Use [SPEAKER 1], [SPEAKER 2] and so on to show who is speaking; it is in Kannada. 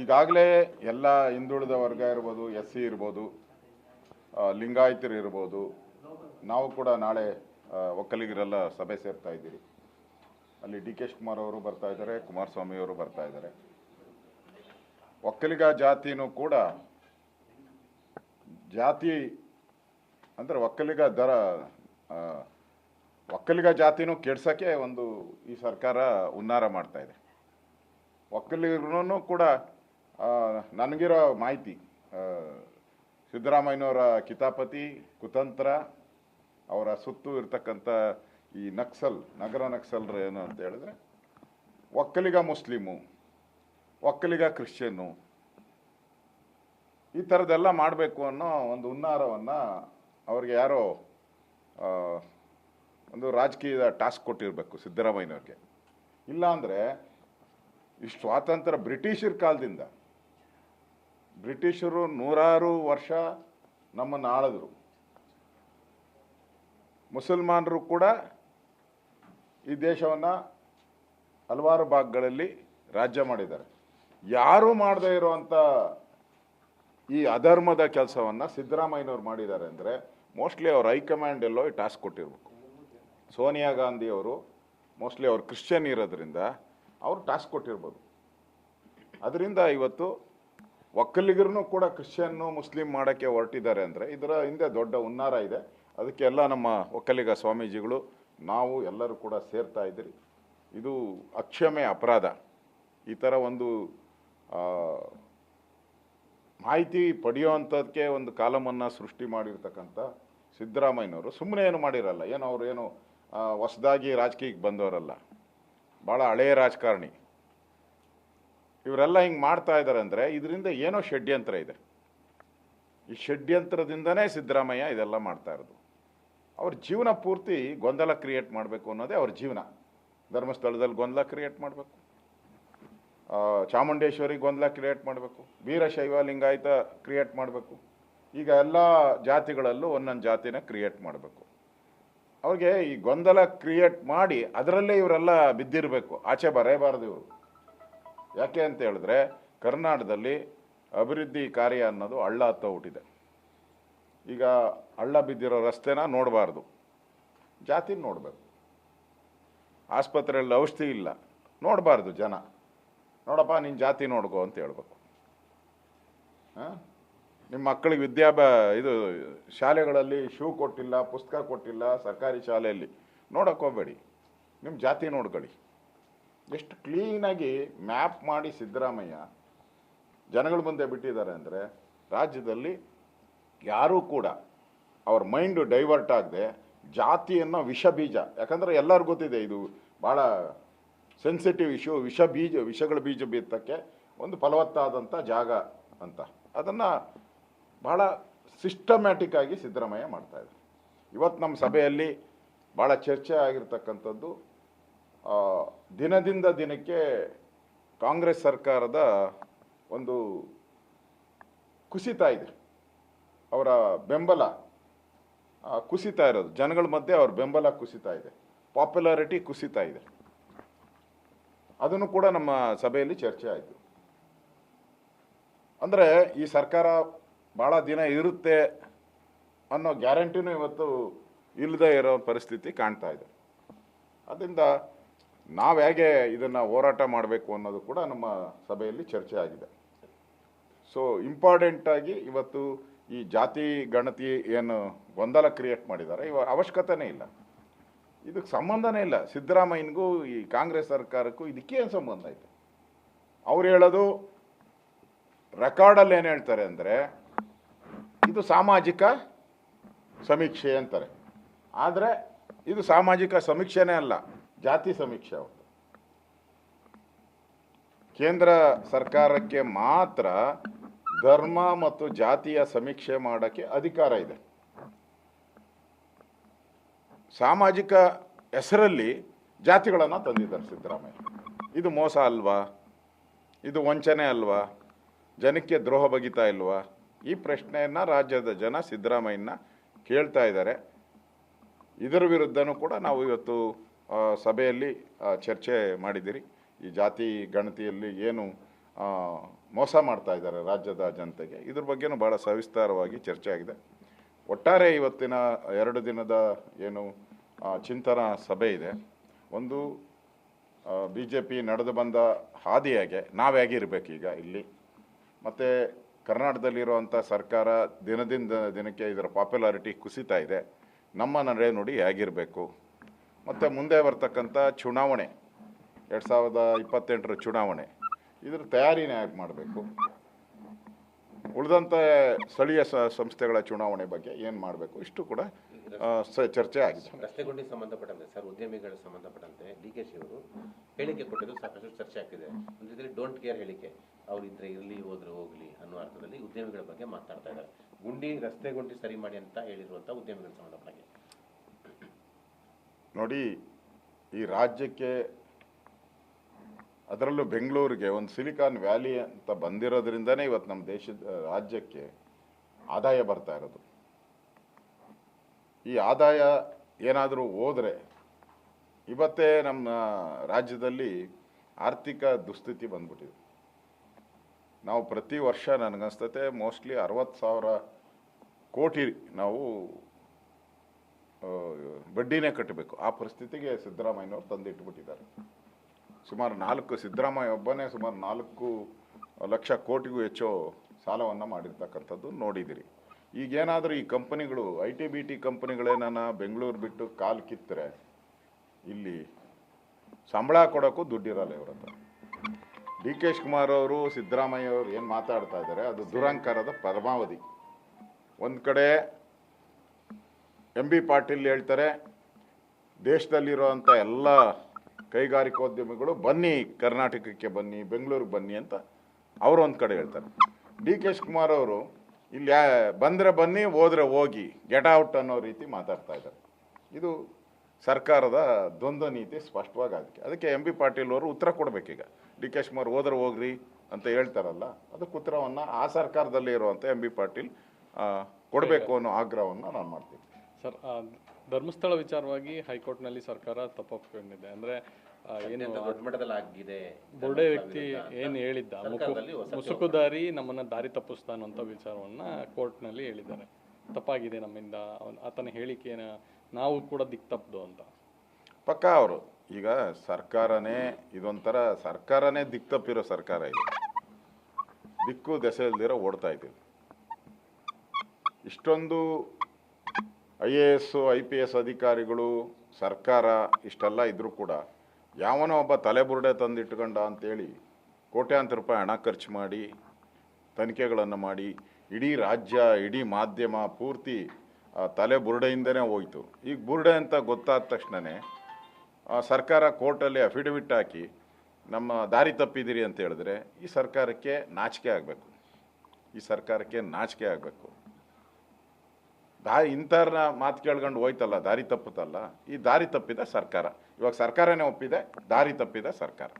[SPEAKER 1] ಈಗಾಗಲೇ ಎಲ್ಲ ಹಿಂದುಳಿದ ವರ್ಗ ಇರ್ಬೋದು, ಎಸ್ ಸಿ ಇರ್ಬೋದು ಲಿಂಗಾಯತರು ಇರ್ಬೋದು, ನಾವು ಕೂಡ ನಾಳೆ ಒಕ್ಕಲಿಗರೆಲ್ಲ ಸಭೆ ಸೇರ್ತಾ ಇದ್ದೀರಿ. ಅಲ್ಲಿ ಡಿ ಕೆ ಶಿವಕುಮಾರ್ ಅವರು ಬರ್ತಾ ಇದ್ದಾರೆ, ಕುಮಾರಸ್ವಾಮಿ ಅವರು ಬರ್ತಾ ಇದ್ದಾರೆ. ಒಕ್ಕಲಿಗ ಜಾತಿನೂ ಕೂಡ ಜಾತಿ, ಅಂದರೆ ಒಕ್ಕಲಿಗ ದರ ಒಕ್ಕಲಿಗ ಜಾತಿನೂ ಕೆಡ್ಸೋಕ್ಕೆ ಒಂದು ಈ ಸರ್ಕಾರ ಹುನ್ನಾರ ಮಾಡ್ತಾ ಇದೆ. ಕೂಡ ನನಗಿರೋ ಮಾಹಿತಿ ಸಿದ್ದರಾಮಯ್ಯನವರ ಕಿತಾಪತಿ, ಕುತಂತ್ರ, ಅವರ ಸುತ್ತು ಇರ್ತಕ್ಕಂಥ ಈ ನಕ್ಸಲ್, ನಗರ ನಕ್ಸಲ್ರು ಏನು ಅಂತ ಹೇಳಿದ್ರೆ, ಒಕ್ಕಲಿಗ ಮುಸ್ಲಿಮು, ಒಕ್ಕಲಿಗ ಕ್ರಿಶ್ಚಿಯನ್ನು ಈ ಥರದ್ದೆಲ್ಲ ಮಾಡಬೇಕು ಅನ್ನೋ ಒಂದು ಹುನ್ನಾರವನ್ನು ಅವ್ರಿಗೆ ಯಾರೋ ಒಂದು ರಾಜಕೀಯದ ಟಾಸ್ಕ್ ಕೊಟ್ಟಿರಬೇಕು ಸಿದ್ದರಾಮಯ್ಯನವ್ರಿಗೆ. ಇಲ್ಲಾಂದರೆ ಈ ಸ್ವಾತಂತ್ರ್ಯ ಬ್ರಿಟಿಷರ ಕಾಲದಿಂದ ಬ್ರಿಟಿಷರು ನೂರಾರು ವರ್ಷ ನಮ್ಮನ್ನು ಆಳಿದ್ರು. ಮುಸಲ್ಮಾನರು ಕೂಡ ಈ ದೇಶವನ್ನು ಹಲವಾರು ಭಾಗಗಳಲ್ಲಿ ರಾಜ್ಯ ಮಾಡಿದ್ದಾರೆ. ಯಾರೂ ಮಾಡದೇ ಇರುವಂಥ ಈ ಅಧರ್ಮದ ಕೆಲಸವನ್ನು ಸಿದ್ದರಾಮಯ್ಯನವ್ರು ಮಾಡಿದ್ದಾರೆ ಅಂದರೆ ಮೋಸ್ಟ್ಲಿ ಅವ್ರು ಹೈಕಮಾಂಡ್ ಎಲ್ಲೋ ಈ ಟಾಸ್ಕ್ ಕೊಟ್ಟಿರ್ಬೇಕು. ಸೋನಿಯಾ ಗಾಂಧಿ ಅವರು ಮೋಸ್ಟ್ಲಿ ಅವ್ರು ಕ್ರಿಶ್ಚಿಯನ್ ಇರೋದ್ರಿಂದ ಅವರು ಟಾಸ್ಕ್ ಕೊಟ್ಟಿರ್ಬೋದು. ಅದರಿಂದ ಇವತ್ತು ಒಕ್ಕಲಿಗರನ್ನು ಕೂಡ ಕ್ರಿಶ್ಚಿಯನ್ನು ಮುಸ್ಲಿಂ ಮಾಡೋಕ್ಕೆ ಹೊರಟಿದ್ದಾರೆ ಅಂದರೆ ಇದರ ಹಿಂದೆ ದೊಡ್ಡ ಹುನ್ನಾರ ಇದೆ. ಅದಕ್ಕೆಲ್ಲ ನಮ್ಮ ಒಕ್ಕಲಿಗ ಸ್ವಾಮೀಜಿಗಳು, ನಾವು ಎಲ್ಲರೂ ಕೂಡ ಸೇರ್ತಾ ಇದ್ದೀರಿ. ಇದು ಅಕ್ಷಮೆ ಅಪರಾಧ. ಈ ಥರ ಒಂದು ಮಾಹಿತಿ ಪಡೆಯುವಂಥದ್ದಕ್ಕೆ ಒಂದು ಕಾಲಮನ್ನು ಸೃಷ್ಟಿ ಮಾಡಿರ್ತಕ್ಕಂಥ ಸಿದ್ದರಾಮಯ್ಯನವರು. ಸುಮ್ಮನೆ ಏನು ಮಾಡಿರಲ್ಲ. ಏನು ಅವರು ಏನು ಹೊಸದಾಗಿ ರಾಜಕೀಯಕ್ಕೆ ಬಂದವರಲ್ಲ. ಭಾಳ ಹಳೆಯ ರಾಜಕಾರಣಿ. ಇವರೆಲ್ಲ ಹಿಂಗೆ ಮಾಡ್ತಾ ಇದ್ದಾರೆ ಅಂದರೆ ಇದರಿಂದ ಏನೋ ಷಡ್ಯಂತ್ರ ಇದೆ. ಈ ಷಡ್ಯಂತ್ರದಿಂದನೇ ಸಿದ್ದರಾಮಯ್ಯ ಇದೆಲ್ಲ ಮಾಡ್ತಾ ಇರೋದು. ಅವ್ರ ಜೀವನ ಪೂರ್ತಿ ಗೊಂದಲ ಕ್ರಿಯೇಟ್ ಮಾಡಬೇಕು ಅನ್ನೋದೇ ಅವ್ರ ಜೀವನ. ಧರ್ಮಸ್ಥಳದಲ್ಲಿ ಗೊಂದಲ ಕ್ರಿಯೇಟ್ ಮಾಡಬೇಕು. ಚಾಮುಂಡೇಶ್ವರಿ ಗೊಂದಲ ಕ್ರಿಯೇಟ್ ಮಾಡಬೇಕು. ವೀರಶೈವ ಲಿಂಗಾಯತ ಕ್ರಿಯೇಟ್ ಮಾಡಬೇಕು. ಈಗ ಎಲ್ಲ ಜಾತಿಗಳಲ್ಲೂ ಒಂದೊಂದು ಜಾತಿನ ಕ್ರಿಯೇಟ್ ಮಾಡಬೇಕು. ಅವ್ರಿಗೆ ಈ ಗೊಂದಲ ಕ್ರಿಯೇಟ್ ಮಾಡಿ ಅದರಲ್ಲೇ ಇವರೆಲ್ಲ ಬಿದ್ದಿರಬೇಕು. ಆಚೆ ಬರೇಬಾರ್ದು ಇವರು. ಯಾಕೆ ಅಂತ ಹೇಳಿದ್ರೆ ಕರ್ನಾಟಕದಲ್ಲಿ ಅಭಿವೃದ್ಧಿ ಕಾರ್ಯ ಅನ್ನೋದು ಹಳ್ಳ ಹತ್ತ ಹುಟ್ಟಿದೆ. ಈಗ ಹಳ್ಳ ಬಿದ್ದಿರೋ ರಸ್ತೆನ ನೋಡಬಾರ್ದು. ಜಾತಿ ನೋಡಬೇಕು. ಆಸ್ಪತ್ರೆಯಲ್ಲಿ ಔಷಧಿ ಇಲ್ಲ. ನೋಡಬಾರ್ದು ಜನ. ನೋಡಪ್ಪ ನಿನ್ನ ಜಾತಿ ನೋಡ್ಕೊ ಅಂತ ಹೇಳ್ಬೇಕು. ಆ? ನಿಮ್ಮ ಮಕ್ಕಳಿಗೆ ವಿದ್ಯಾಭ್ಯಾ, ಇದು ಶಾಲೆಗಳಲ್ಲಿ ಶೂ ಕೊಟ್ಟಿಲ್ಲ, ಪುಸ್ತಕ ಕೊಟ್ಟಿಲ್ಲ ಸರ್ಕಾರಿ ಶಾಲೆಯಲ್ಲಿ. ನೋಡಕ್ಕೆ ಹೋಗ್ಬೇಡಿ. ನಿಮ್ಮ ಜಾತಿ ನೋಡ್ಕೊಳ್ಳಿ. ಎಷ್ಟು ಕ್ಲೀನಾಗಿ ಮ್ಯಾಪ್ ಮಾಡಿ ಸಿದ್ದರಾಮಯ್ಯ ಜನಗಳ ಮುಂದೆ ಬಿಟ್ಟಿದ್ದಾರೆ ಅಂದರೆ ರಾಜ್ಯದಲ್ಲಿ ಯಾರೂ ಕೂಡ ಅವ್ರ ಮೈಂಡು ಡೈವರ್ಟ್ ಆಗದೆ ಜಾತಿಯನ್ನು ವಿಷ ಬೀಜ ಯಾಕಂದರೆ ಎಲ್ಲರಿಗೂ ಗೊತ್ತಿದೆ ಇದು ಭಾಳ ಸೆನ್ಸಿಟಿವ್ ಇಶ್ಯೂ ವಿಷ ಬೀಜ ವಿಷಗಳ ಬೀಜ ಬಿತ್ತಕ್ಕೆ ಒಂದು ಫಲವತ್ತಾದಂಥ ಜಾಗ ಅಂತ. ಅದನ್ನು ಭಾಳ ಸಿಸ್ಟಮ್ಯಾಟಿಕ್ಕಾಗಿ ಸಿದ್ದರಾಮಯ್ಯ ಮಾಡ್ತಾ ಇದ್ದಾರೆ. ಇವತ್ತು ನಮ್ಮ ಸಭೆಯಲ್ಲಿ ಭಾಳ ಚರ್ಚೆ ಆಗಿರ್ತಕ್ಕಂಥದ್ದು ದಿನದಿಂದ ದಿನಕ್ಕೆ ಕಾಂಗ್ರೆಸ್ ಸರ್ಕಾರದ ಒಂದು ಕುಸಿತ ಇದೆ. ಅವರ ಬೆಂಬಲ ಕುಸಿತ ಇರೋದು. ಜನಗಳ ಮಧ್ಯೆ ಅವ್ರ ಬೆಂಬಲ ಕುಸಿತಾ ಇದೆ. ಪಾಪ್ಯುಲಾರಿಟಿ ಕುಸಿತಾ ಇದೆ. ಅದನ್ನು ಕೂಡ ನಮ್ಮ ಸಭೆಯಲ್ಲಿ ಚರ್ಚೆ ಆಯಿತು. ಅಂದರೆ ಈ ಸರ್ಕಾರ ಭಾಳ ದಿನ ಇರುತ್ತೆ ಅನ್ನೋ ಗ್ಯಾರಂಟಿನೂ ಇವತ್ತು ಇಲ್ಲದೆ ಇರೋ ಪರಿಸ್ಥಿತಿ ಕಾಣ್ತಾ ಇದೆ. ಅದರಿಂದ ನಾವು ಹೇಗೆ ಇದನ್ನು ಹೋರಾಟ ಮಾಡಬೇಕು ಅನ್ನೋದು ಕೂಡ ನಮ್ಮ ಸಭೆಯಲ್ಲಿ ಚರ್ಚೆ ಆಗಿದೆ. ಸೊ ಇಂಪಾರ್ಟೆಂಟಾಗಿ ಇವತ್ತು ಈ ಜಾತಿ, ಗಣತಿ ಏನು ಗೊಂದಲ ಕ್ರಿಯೇಟ್ ಮಾಡಿದ್ದಾರೆ. ಇವ ಅವಶ್ಯಕತೆನೇ ಇಲ್ಲ. ಇದಕ್ಕೆ ಸಂಬಂಧನೇ ಇಲ್ಲ. ಸಿದ್ದರಾಮಯ್ಯನಿಗೂ, ಈ ಕಾಂಗ್ರೆಸ್ ಸರ್ಕಾರಕ್ಕೂ ಇದಕ್ಕೇನು ಸಂಬಂಧ ಐತೆ ಅವ್ರು ಹೇಳೋದು ರೆಕಾರ್ಡಲ್ಲಿ ಏನು ಹೇಳ್ತಾರೆ ಅಂದರೆ, ಇದು ಸಾಮಾಜಿಕ ಸಮೀಕ್ಷೆ ಅಂತಾರೆ. ಆದರೆ ಇದು ಸಾಮಾಜಿಕ ಸಮೀಕ್ಷೆನೇ ಅಲ್ಲ. ಜಾತಿ ಸಮೀಕ್ಷೆ ಅವತ್ತು ಕೇಂದ್ರ ಸರ್ಕಾರಕ್ಕೆ ಮಾತ್ರ ಧರ್ಮ ಮತ್ತು ಜಾತಿಯ ಸಮೀಕ್ಷೆ ಮಾಡೋಕ್ಕೆ ಅಧಿಕಾರ ಇದೆ. ಸಾಮಾಜಿಕ ಹೆಸರಲ್ಲಿ ಜಾತಿಗಳನ್ನು ತಂದಿದ್ದಾರೆ ಸಿದ್ದರಾಮಯ್ಯ ಇದು ಮೋಸ ಅಲ್ವಾ? ಇದು ವಂಚನೆ ಅಲ್ವಾ? ಜನಕ್ಕೆ ದ್ರೋಹ ಬಗಿತಾ ಇಲ್ವಾ? ಈ ಪ್ರಶ್ನೆಯನ್ನು ರಾಜ್ಯದ ಜನ ಸಿದ್ದರಾಮಯ್ಯನ ಕೇಳ್ತಾ ಇದ್ದಾರೆ. ಇದರ ವಿರುದ್ಧನೂ ಕೂಡ ನಾವು ಇವತ್ತು ಸಭೆಯಲ್ಲಿ ಚರ್ಚೆ ಮಾಡಿದ್ದೀರಿ. ಈ ಜಾತಿ, ಗಣತಿಯಲ್ಲಿ ಏನು ಮೋಸ ಮಾಡ್ತಾ ಇದ್ದಾರೆ ರಾಜ್ಯದ ಜನತೆಗೆ. ಇದ್ರ ಬಗ್ಗೆನೂ ಭಾಳ ಸವಿಸ್ತಾರವಾಗಿ ಚರ್ಚೆ ಆಗಿದೆ. ಒಟ್ಟಾರೆ ಇವತ್ತಿನ ಎರಡು ದಿನದ ಏನು ಚಿಂತನಾ ಸಭೆ ಇದೆ. ಒಂದು ಬಿ ಜೆ ಪಿ ನಡೆದು ಬಂದ ಹಾದಿಯಾಗೆ ನಾವು ಈಗ ಇಲ್ಲಿ? ಮತ್ತು ಕರ್ನಾಟಕದಲ್ಲಿರುವಂಥ ಸರ್ಕಾರ ದಿನದಿಂದ ದಿನಕ್ಕೆ ಇದರ ಪಾಪ್ಯುಲಾರಿಟಿ ಕುಸಿತಾ ಇದೆ. ನಮ್ಮ ನಡೆ ನೋಡಿ ಹೇಗಿರಬೇಕು? ಮತ್ತು ಮುಂದೆ ಬರ್ತಕ್ಕಂಥ ಚುನಾವಣೆ, ಎರಡು ಸಾವಿರದ ಇಪ್ಪತ್ತೆಂಟರ ಚುನಾವಣೆ, ಇದ್ರ ತಯಾರಿನೇ ಯಾಕೆ ಮಾಡಬೇಕು? ಉಳಿದಂಥ ಸ್ಥಳೀಯ ಸಂಸ್ಥೆಗಳ ಚುನಾವಣೆ ಬಗ್ಗೆ ಏನು ಮಾಡಬೇಕು? ಇಷ್ಟು ಕೂಡ ಚರ್ಚೆ ಆಗಿದೆ.
[SPEAKER 2] ರಸ್ತೆ ಗುಂಡಿಗೆ ಸಂಬಂಧಪಟ್ಟಂತೆ, ಸರ್, ಉದ್ಯಮಿಗಳ ಸಂಬಂಧಪಟ್ಟಂತೆ ಡಿ ಕೆ ಸಿ ಅವರು ಹೇಳಿಕೆ ಕೊಟ್ಟಿದ್ದು ಸಾಕಷ್ಟು ಚರ್ಚೆ ಆಗ್ತಿದೆ. ಒಂದು ಡೋಂಟ್ ಕೇರ್ ಹೇಳಿಕೆ. ಅವ್ರು ಇದ್ರೆ ಇರಲಿ, ಹೋದ್ರೆ ಹೋಗ್ಲಿ ಅನ್ನೋ ಅರ್ಥದಲ್ಲಿ ಉದ್ಯಮಿಗಳ ಬಗ್ಗೆ ಮಾತಾಡ್ತಾ ಇದ್ದಾರೆ. ಗುಂಡಿ ರಸ್ತೆ ಗುಂಡಿ ಸರಿ ಮಾಡಿ ಅಂತ ಹೇಳಿರುವಂಥ ಉದ್ಯಮಿಗಳ ಸಂಬಂಧಪಟ್ಟಾಗೆ.
[SPEAKER 1] ನೋಡಿ, ಈ ರಾಜ್ಯಕ್ಕೆ ಅದರಲ್ಲೂ ಬೆಂಗಳೂರಿಗೆ ಒಂದು ಸಿಲಿಕಾನ್ ವ್ಯಾಲಿ ಅಂತ ಬಂದಿರೋದ್ರಿಂದನೇ ಇವತ್ತು ನಮ್ಮ ದೇಶದ ರಾಜ್ಯಕ್ಕೆ ಆದಾಯ ಬರ್ತಾ ಇರೋದು. ಈ ಆದಾಯ ಏನಾದರೂ ಹೋದರೆ ಇವತ್ತೇ ನಮ್ಮ ರಾಜ್ಯದಲ್ಲಿ ಆರ್ಥಿಕ ದುಸ್ಥಿತಿ ಬಂದ್ಬಿಟ್ಟಿದೆ. ನಾವು ಪ್ರತಿ ವರ್ಷ ನನಗನ್ಸ್ತತೆ ಮೋಸ್ಟ್ಲಿ ಅರವತ್ತು ಸಾವಿರ ಕೋಟಿ ನಾವು ಬಡ್ಡಿನೇ ಕಟ್ಟಬೇಕು. ಆ ಪರಿಸ್ಥಿತಿಗೆ ಸಿದ್ದರಾಮಯ್ಯನವರು ತಂದಿಟ್ಬಿಟ್ಟಿದ್ದಾರೆ. ಸುಮಾರು ನಾಲ್ಕು, ಸಿದ್ದರಾಮಯ್ಯ ಒಬ್ಬನೇ ಸುಮಾರು ನಾಲ್ಕು ಲಕ್ಷ ಕೋಟಿಗೂ ಹೆಚ್ಚು ಸಾಲವನ್ನು ಮಾಡಿರ್ತಕ್ಕಂಥದ್ದು ನೋಡಿದಿರಿ. ಈಗೇನಾದರೂ ಈ ಕಂಪನಿಗಳು, ಐ ಟಿ, ಬಿ ಟಿ ಕಂಪನಿಗಳೇನ ಬೆಂಗಳೂರು ಬಿಟ್ಟು ಕಾಲು ಕಿತ್ತರೆ, ಇಲ್ಲಿ ಸಂಬಳ ಕೊಡೋಕ್ಕೂ ದುಡ್ಡಿರಲ್ಲ ಇವ್ರ ಹತ್ರ. ಡಿ ಕೆ ಶಿವಕುಮಾರ್ ಅವರು, ಸಿದ್ದರಾಮಯ್ಯ ಅವರು ಏನು ಮಾತಾಡ್ತಾ ಇದ್ದಾರೆ, ಅದು ದುರಂಕಾರದ ಪರಮಾವಧಿ. ಒಂದು ಕಡೆ ಎಂ ಬಿ ಪಾಟೀಲ್ ಹೇಳ್ತಾರೆ ದೇಶದಲ್ಲಿರುವಂಥ ಎಲ್ಲ ಕೈಗಾರಿಕೋದ್ಯಮಿಗಳು ಬನ್ನಿ, ಕರ್ನಾಟಕಕ್ಕೆ ಬನ್ನಿ, ಬೆಂಗಳೂರಿಗೆ ಬನ್ನಿ ಅಂತ ಅವರು ಒಂದು ಕಡೆ ಹೇಳ್ತಾರೆ. ಡಿ ಕೆ ಶಿವಕುಮಾರ್ ಅವರು ಇಲ್ಲಿ ಬಂದರೆ ಬನ್ನಿ, ಹೋದರೆ ಹೋಗಿ, ಗೆಟ್ ಔಟ್ ಅನ್ನೋ ರೀತಿ ಮಾತಾಡ್ತಾ ಇದ್ದಾರೆ. ಇದು ಸರ್ಕಾರದ ದ್ವಂದ್ವ ನೀತಿ ಸ್ಪಷ್ಟವಾಗಿ ಅದಕ್ಕೆ ಅದಕ್ಕೆ ಎಂ ಬಿ ಪಾಟೀಲ್ ಅವರು ಉತ್ತರ ಕೊಡಬೇಕೀಗ ಡಿ ಕೆ ಶಿವಕುಮಾರ್ ಹೋದ್ರೆ ಹೋಗ್ರಿ ಅಂತ ಹೇಳ್ತಾರಲ್ಲ, ಅದಕ್ಕೆ ಉತ್ತರವನ್ನು ಆ ಸರ್ಕಾರದಲ್ಲಿ ಇರುವಂಥ ಎಂ ಬಿ ಪಾಟೀಲ್ ಕೊಡಬೇಕು ಅನ್ನೋ ಆಗ್ರಹವನ್ನು ನಾನು ಮಾಡ್ತೀನಿ.
[SPEAKER 3] ಸರ್ ಆ, ಧರ್ಮಸ್ಥಳ ವಿಚಾರವಾಗಿ ಹೈಕೋರ್ಟ್ನಲ್ಲಿ ಸರ್ಕಾರ ತಪ್ಪೊಪ್ಕೊಂಡಿದೆ ಅಂದ್ರೆ ಏನು
[SPEAKER 2] ದೊಡ್ಡ ಮಟ್ಟದಲ್ಲಿ ಆಗಿದೆ.
[SPEAKER 3] ಬುರ್ಡೆ ವ್ಯಕ್ತಿ ಏನು ಹೇಳಿದ್ದ? ಮುಸುಕುದಾರಿ ನಮ್ಮನ್ನ ದಾರಿ ತಪ್ಪಿಸ್ತಾನ ಅಂತ ವಿಚಾರವನ್ನ ಕೋರ್ಟ್ನಲ್ಲಿ ಹೇಳಿದ್ದಾರೆ. ತಪ್ಪಾಗಿದೆ ನಮ್ಮಿಂದ. ಆತನ ಹೇಳಿಕೆನ ನಾವು ಕೂಡ ದಿಕ್ ತಪ್ಪದು ಅಂತ.
[SPEAKER 1] ಪಕ್ಕ ಅವರು ಈಗ ಸರ್ಕಾರನೇ ಇದೊಂಥರ ಸರ್ಕಾರನೇ ದಿಕ್ಕ ತಪ್ಪಿರೋ ಸರ್ಕಾರ ಇದು. ದಿಕ್ಕು ದೆಸೆ ಇಲ್ದಿರೋ ಓಡ್ತಾ ಇದ್ದೀವಿ. ಇಷ್ಟೊಂದು I A S, I P S ಅಧಿಕಾರಿಗಳು, ಸರ್ಕಾರ ಇಷ್ಟೆಲ್ಲ ಇದ್ರೂ ಕೂಡ ಯಾವನೋ ಒಬ್ಬ ತಲೆಬುರುಡೆ ತಂದಿಟ್ಕೊಂಡ ಅಂತೇಳಿ ಕೋಟ್ಯಾಂತರ ರೂಪಾಯಿ ಹಣ ಖರ್ಚು ಮಾಡಿ, ತನಿಖೆಗಳನ್ನು ಮಾಡಿ ಇಡೀ ರಾಜ್ಯ, ಇಡೀ ಮಾಧ್ಯಮ ಪೂರ್ತಿ ತಲೆ ಬುರುಡೆಯಿಂದನೇ ಹೋಯ್ತು. ಈಗ ಬುರುಡೆ ಅಂತ ಗೊತ್ತಾದ ತಕ್ಷಣವೇ ಸರ್ಕಾರ ಕೋರ್ಟಲ್ಲಿ ಅಫಿಡವಿಟ್ ಹಾಕಿ ನಮ್ಮ ದಾರಿ ತಪ್ಪಿದ್ದೀರಿ ಅಂತ ಹೇಳಿದ್ರೆ ಈ ಸರ್ಕಾರಕ್ಕೆ ನಾಚಿಕೆ ಆಗಬೇಕು. ಈ ಸರ್ಕಾರಕ್ಕೆ ನಾಚಿಕೆ ಆಗಬೇಕು. ದಾ ಇಂಥವ್ರನ್ನ ಮಾತು ಕೇಳ್ಕೊಂಡು ಹೋಯ್ತಲ್ಲ, ದಾರಿ ತಪ್ಪುತ್ತಲ್ಲ, ಈ ದಾರಿ ತಪ್ಪಿದ ಸರ್ಕಾರ. ಇವಾಗ ಸರ್ಕಾರನೇ ಒಪ್ಪಿದೆ, ದಾರಿ ತಪ್ಪಿದ ಸರ್ಕಾರ.